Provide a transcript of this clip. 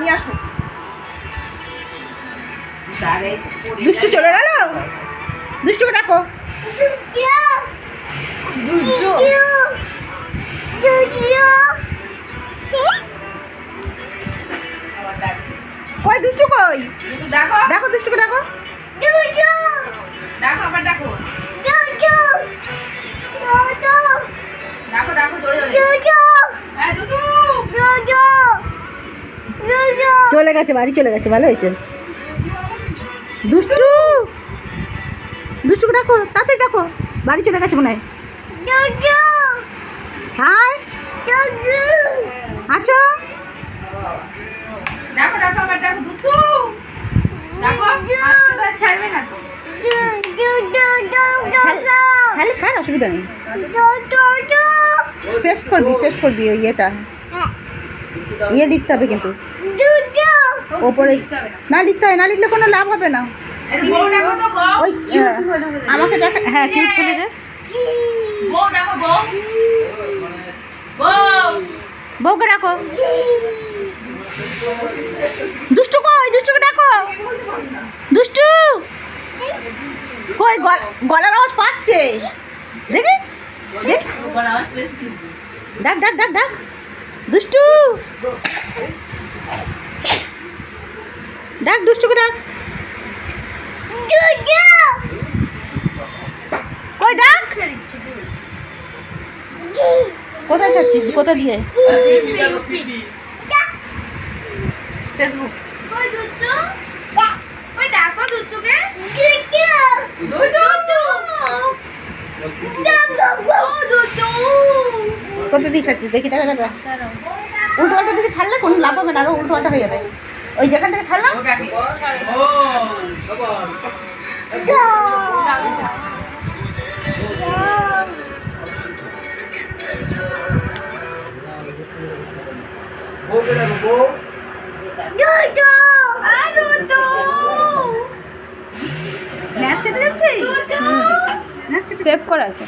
নিয়ে আসো। দুষ্টু চলে গেল? দুষ্টুকে ডাকো। কই দুষ্টু কই? দেখো ডাকো দুষ্টুকে ডাকো। চলে গেছে বাড়ি চলে গেছে ভালো হয়েছে। দুষ্টু! দুষ্টুকে ডাকো তাড়াতাড়ি ডাকো। বাড়ি চলে গেছে মনে হয়। হাই! আছো? আবার ছাড়বে না তাহলে ছাড় অসুবিধা নেই। পেস্ট করবি পেস্ট করবি ওই ইয়েটা। ইয়ে লিখতে হবে কিন্তু। ওপরে। না লিখতে হয় না লিখলে কোনো লাভ হবে না। ওই আমাকে দেখা হ্যাঁ কিউট করে রে? বউকে ডাকো। দুষ্টু কই? দুষ্টুকে ডাকো। দুষ্টু। কই গলার আওয়াজ পাচ্ছে। দেখি দেখ। ডাক ডাক ডাক ডাক। দুষ্টু ডাক দুষ্টুকে ডাক কই ডাক? কোথায় যাচ্ছিস? কোথা দিয়ে? ফেসবুক কোথা দিয়ে যাচ্ছিস? দেখি দেখা দেখা উল্টো পাল্টা দিকে ছাড়লে কোনো লাভ হবে না আরও উল্টো পাল্টা হয়ে যাবে। ওই যেখান থেকে ছাড়লাম? স্ন্যাপচ্যাটে যাচ্ছিস? সেভ করা আছে।